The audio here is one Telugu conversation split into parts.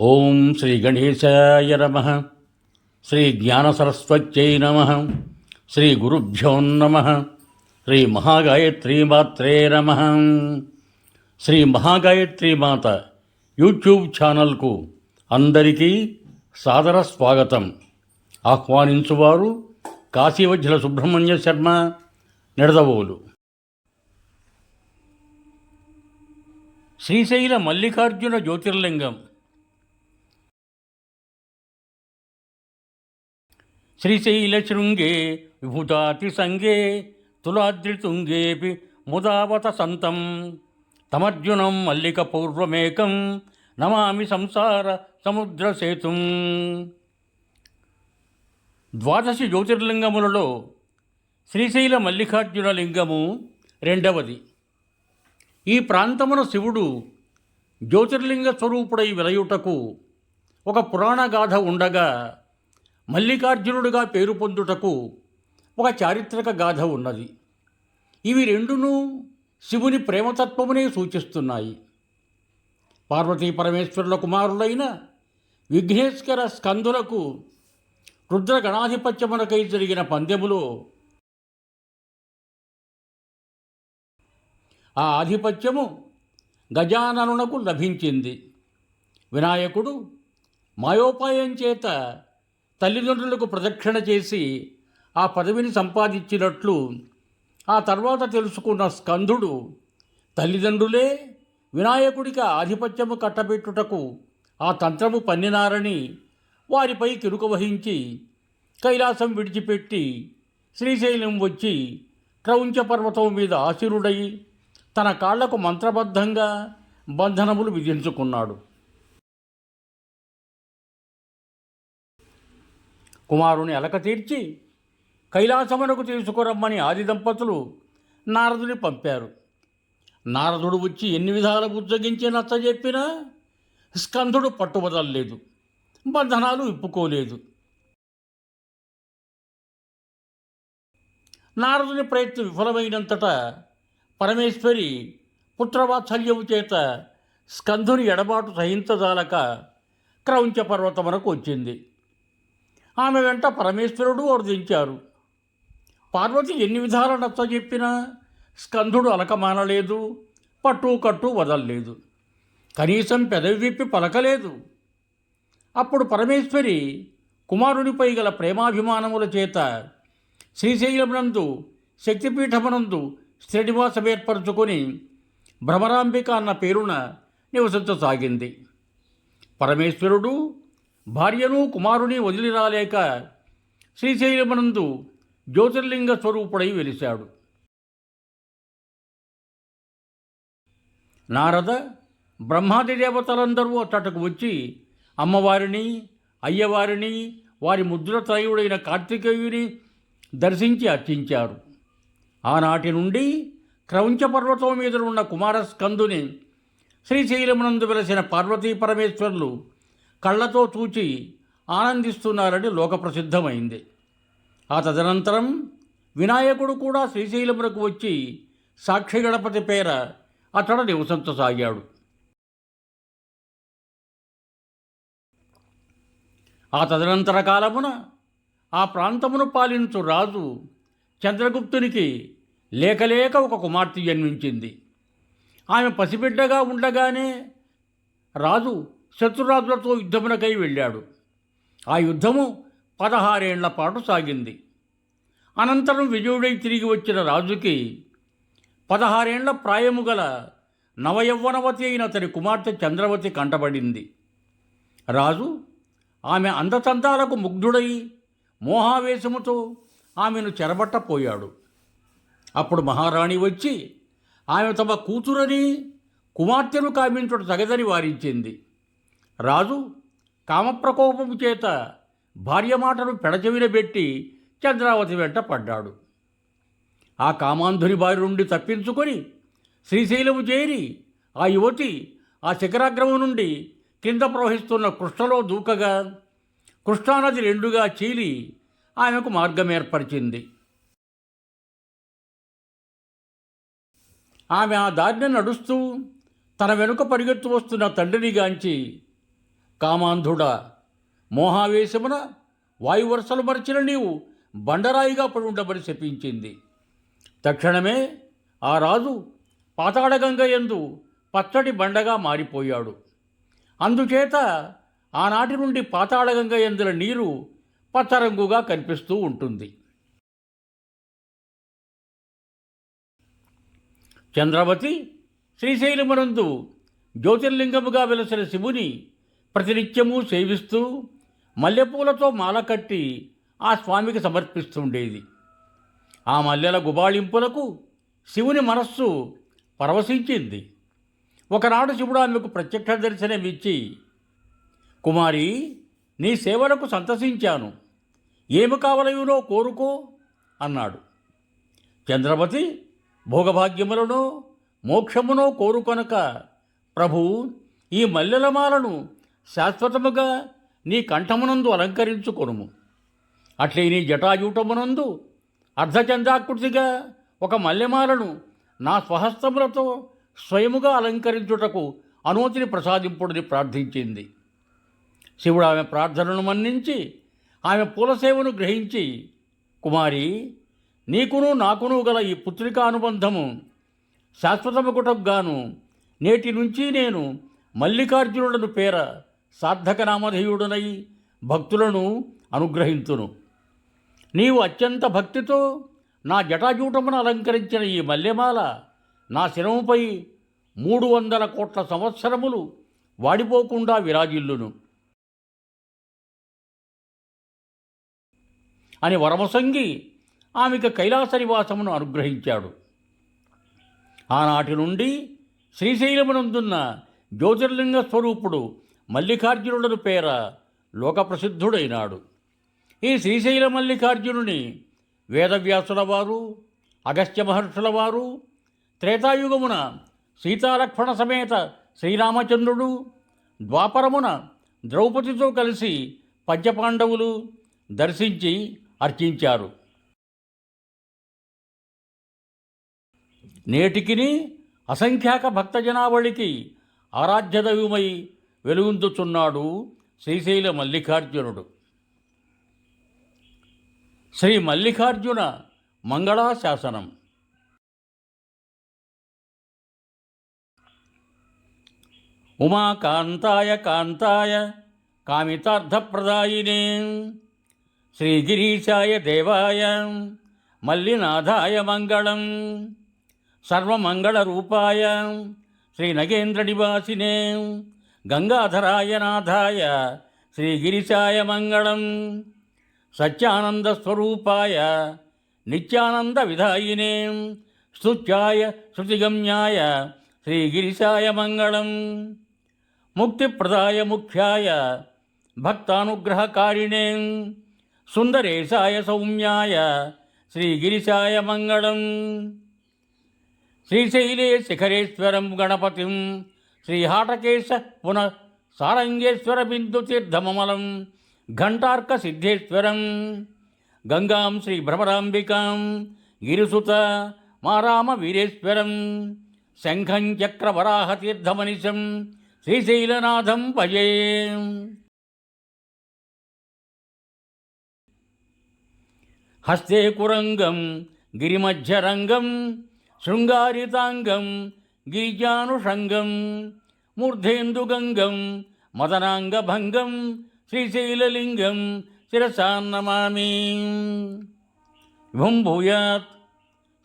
ఓం శ్రీ గణేశాయ నమ. శ్రీ జ్ఞానసరస్వత్యై నమ. శ్రీ గురుభ్యో నమ. శ్రీ మహాగాయత్రీమాత్రే నమ. శ్రీ మహాగాయత్రి మాత యూట్యూబ్ ఛానల్కు అందరికీ సాదర స్వాగతం. ఆహ్వానించువారు కాశీవజ్జల సుబ్రహ్మణ్య శర్మ నిడదవోలు. శ్రీశైల మల్లికార్జున జ్యోతిర్లింగం శ్రీశైలశృంగే విభుతాతిసంగే తులాద్రితుంగేపి ముదావత సంతం. తమర్జునం మల్లిక పూర్వమేకం నమామి సంసార సముద్రసేతుం. ద్వాదశి జ్యోతిర్లింగములలో శ్రీశైల మల్లికార్జున లింగము రెండవది. ఈ ప్రాంతమున శివుడు జ్యోతిర్లింగ స్వరూపుడై వెలయుటకు ఒక పురాణ గాథ ఉండగా మల్లికార్జునుడిగా పేరు పొందుటకు ఒక చారిత్రక గాథ ఉన్నది. ఇవి రెండునూ శివుని ప్రేమతత్వమునే సూచిస్తున్నాయి. పార్వతీ పరమేశ్వరుల కుమారులైన విఘ్నేశ్వర స్కందులకు రుద్ర గణాధిపత్యమునకై జరిగిన పందెములో ఆ ఆధిపత్యము గజాననునకు లభించింది. వినాయకుడు మాయోపాయం చేత తల్లిదండ్రులకు ప్రదక్షిణ చేసి ఆ పదవిని సంపాదించినట్లు ఆ తర్వాత తెలుసుకున్న స్కందుడు తల్లిదండ్రులే వినాయకుడికి ఆధిపత్యము కట్టబెట్టుటకు ఆ తంత్రము పన్నినారని వారిపై కిరుక వహించి కైలాసం విడిచిపెట్టి శ్రీశైలం వచ్చి క్రౌంచ పర్వతం మీద ఆశీరుడై తన కాళ్ళకు మంత్రబద్ధంగా బంధనములు విధించుకున్నాడు. కుమారుని అలక తీర్చి కైలాసమునకు తీసుకురమ్మని ఆది దంపతులు నారదుని పంపారు. నారదుడు వచ్చి ఎన్ని విధాల బుజ్జగించి నచ్చజెప్పినా స్కందుడు పట్టుబదలలేదు బంధనాలు ఇప్పుకోలేదు. నారదుని ప్రయత్నం విఫలమైనంతట పరమేశ్వరి పుత్రవాత్సల్యము చేత స్కందుని ఎడబాటు సహించదాలక క్రౌంచ పర్వతమునకు వచ్చింది. ఆమె వెంట పరమేశ్వరుడు వర్ధించారు పార్వతి ఎన్ని విధాల నచ్చ చెప్పినా స్కందుడు అలకమానలేదు పట్టు కట్టు వదలలేదు. కనీసం పెదవి విప్పి పలకలేదు. అప్పుడు పరమేశ్వరి కుమారునిపై గల ప్రేమాభిమానముల చేత శ్రీశైలమునందు శక్తిపీఠమునందు శ్రీనివాసం ఏర్పరచుకొని భ్రమరాంబిక అన్న పేరున నివసించసాగింది. పరమేశ్వరుడు భార్యను కుమారుని వదిలి రాలేక శ్రీశైలమనందు జ్యోతిర్లింగ స్వరూపుడై వెలిశాడు. నారద బ్రహ్మాది దేవతలందరూ అతటకు వచ్చి అమ్మవారిని అయ్యవారిని వారి ముద్రత్రయుడైన కార్తికేయుని దర్శించి అర్చించారు. ఆనాటి నుండి క్రౌంచ పర్వతం మీద ఉన్న కుమారస్కందుని శ్రీశైలమునందు వెలసిన పార్వతీ పరమేశ్వరులు కళ్ళతో చూచి ఆనందిస్తున్నారని లోకప్రసిద్ధమైంది. ఆ తదనంతరం వినాయకుడు కూడా శ్రీశైలమునకు వచ్చి సాక్షి గణపతి పేర అతడు నివసించసాగాడు ఆ తదనంతర కాలమున ఆ ప్రాంతమును పాలించు రాజు చంద్రగుప్తునికి లేకలేక ఒక కుమార్తె జన్మించింది. ఆమె పసిబిడ్డగా ఉండగానే రాజు శత్రురాజులతో యుద్ధమునకై వెళ్ళాడు. ఆ యుద్ధము పదహారేళ్ళ పాటు సాగింది. అనంతరం విజయుడై తిరిగి వచ్చిన రాజుకి పదహారేండ్ల ప్రాయము గల నవయవ్వనవతి అయిన అతని కుమార్తె చంద్రవతి కంటబడింది రాజు ఆమె అందతంతాలకు ముగ్ధుడై మోహావేశముతో ఆమెను చెరబట్టపోయాడు. అప్పుడు మహారాణి వచ్చి ఆమె తమ కూతురని కుమార్తెను కామించుట తగదని వారించింది. రాజు కామప్రకోపము చేత భార్య మాటను పెడచెవినబెట్టి చంద్రావతి వెంట పడ్డాడు. ఆ కామాంధుని బారి నుండి తప్పించుకొని శ్రీశైలము చేరి ఆ యువతి ఆ శిఖరాగ్రము నుండి కింద ప్రవహిస్తున్న కృష్ణలో దూకగా కృష్ణానది రెండుగా చీలి ఆమెకు మార్గం ఏర్పరిచింది. ఆమె ఆ దారిని నడుస్తూ తన వెనుక పరిగెత్తు వస్తున్న తండ్రిని గాంచి కామాంధుడా మోహావేశమున వాయువర్షలు మరిచిన నీవు బండరాయిగా పడి ఉండబడి శపించింది. తక్షణమే ఆ రాజు పాతాళగంగ ఎందు పచ్చడి బండగా మారిపోయాడు. అందుచేత ఆనాటి నుండి పాతాళగంగ ఎందుల నీరు పచ్చరంగుగా కనిపిస్తూ ఉంటుంది. చంద్రవతి శ్రీశైలమునందు జ్యోతిర్లింగముగా వెలసిన శివుని ప్రతినిత్యము సేవిస్తూ మల్లెపూలతో మాల కట్టి ఆ స్వామికి సమర్పిస్తుండేది. ఆ మల్లెల గుబాళింపులకు శివుని మనస్సు పరవశించింది. ఒకనాడు శివుడు ఆమెకు ప్రత్యక్ష దర్శనమిచ్చి కుమారి నీ సేవలకు సంతసించాను. ఏమి కావలయునో కోరుకో అన్నాడు. చంద్రవతి భోగభాగ్యములను మోక్షమునో కోరుకొనక ప్రభు ఈ మల్లెలమాలను శాశ్వతముగా నీ కంఠమునందు అలంకరించుకొనుము. అట్లే నీ జటాజూటమునందు అర్ధచంద్రాకృతిగా ఒక మల్లెమాలను నా స్వహస్తములతో స్వయముగా అలంకరించుటకు అనుమతిని ప్రసాదింపుడిని ప్రార్థించింది. శివుడు ఆమె ప్రార్థనను మన్నించి ఆమె పూలసేవను గ్రహించి కుమారి నీకును నాకును గల ఈ పుత్రికా అనుబంధము శాశ్వతముకుటకు గాను నేటి నుంచి నేను మల్లికార్జునులను పేర సార్థక నామధేయుడనై భక్తులను అనుగ్రహించును నీవు అత్యంత భక్తితో నా జటాజూటమును అలంకరించిన ఈ మల్లెమాల నా శిరముపై మూడు వందల కోట్ల సంవత్సరములు వాడిపోకుండా విరాజిల్లును. అని వరమసంగి ఆమెకు కైలాస నివాసమును అనుగ్రహించాడు. ఆనాటి నుండి శ్రీశైలమునందున్న జ్యోతిర్లింగ స్వరూపుడు మల్లికార్జునుడను పేర లోకప్రసిద్ధుడైనాడు. ఈ శ్రీశైల మల్లికార్జునుని వేదవ్యాసుల వారు అగస్త్య మహర్షుల వారు త్రేతాయుగమున సీతారక్షణ సమేత శ్రీరామచంద్రుడు ద్వాపరమున ద్రౌపదితో కలిసి పంచపాండవులు దర్శించి అర్చించారు. నేటికిని అసంఖ్యాక భక్తజనావళికి ఆరాధ్యదైవమై వెలుగొందుచున్నాడు శ్రీశైల మల్లికార్జునుడు. శ్రీ మల్లికార్జున మంగళాశాసనం. ఉమాకాంతాయ కాంతాయ కామితార్థప్రదాయినే. శ్రీగిరీశాయ దేవాయ మల్లినాథాయ మంగళం. సర్వమంగళరూపాయ శ్రీనగేంద్రనివాసినే గంగాధరాయ నాథాయ శ్రీగిరిశాయ మంగళం. సత్యానంద స్వరూపాయ నిత్యానంద విధాయినే స్తుత్యాయ శృతిగమ్యాయ శ్రీగిరిశాయ మంగళం. ముక్తిప్రదాయ ముఖ్యాయ భక్తానుగ్రహకారిణే సుందరేశాయ సౌమ్యాయ శ్రీగిరిశాయ మంగళం. శ్రీశైలే శిఖరేశ్వరం గణపతిం శ్రీహాటకేశ పున సారంగేశ్వర బిందు తీర్థమమలం ఘంటార్క సిద్ధేశ్వరం. గంగాం శ్రీ భ్రమరాంబికాం గిరిసుత మారామ వీరేశ్వరం. శంఖం చక్రవరాహతీర్థమనిశం శ్రీశైలనాథం భజే. హస్తే కురంగం గిరిమధ్యరంగం శృంగారితాంగం గిరిజానుషంగం మూర్ధేందుగంగం మదనాంగభంగం శ్రీశైలలింగం శిరసాన్నమామి విభం భూయాత్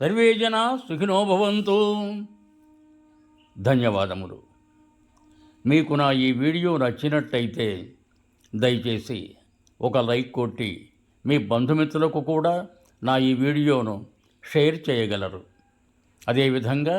సర్వే జనా సుఖినో భవంతు ధన్యవాదములు మీకు నా ఈ వీడియో నచ్చినట్టయితే దయచేసి ఒక లైక్ కొట్టి మీ బంధుమిత్రులకు కూడా నా ఈ వీడియోను షేర్ చేయగలరు. అదేవిధంగా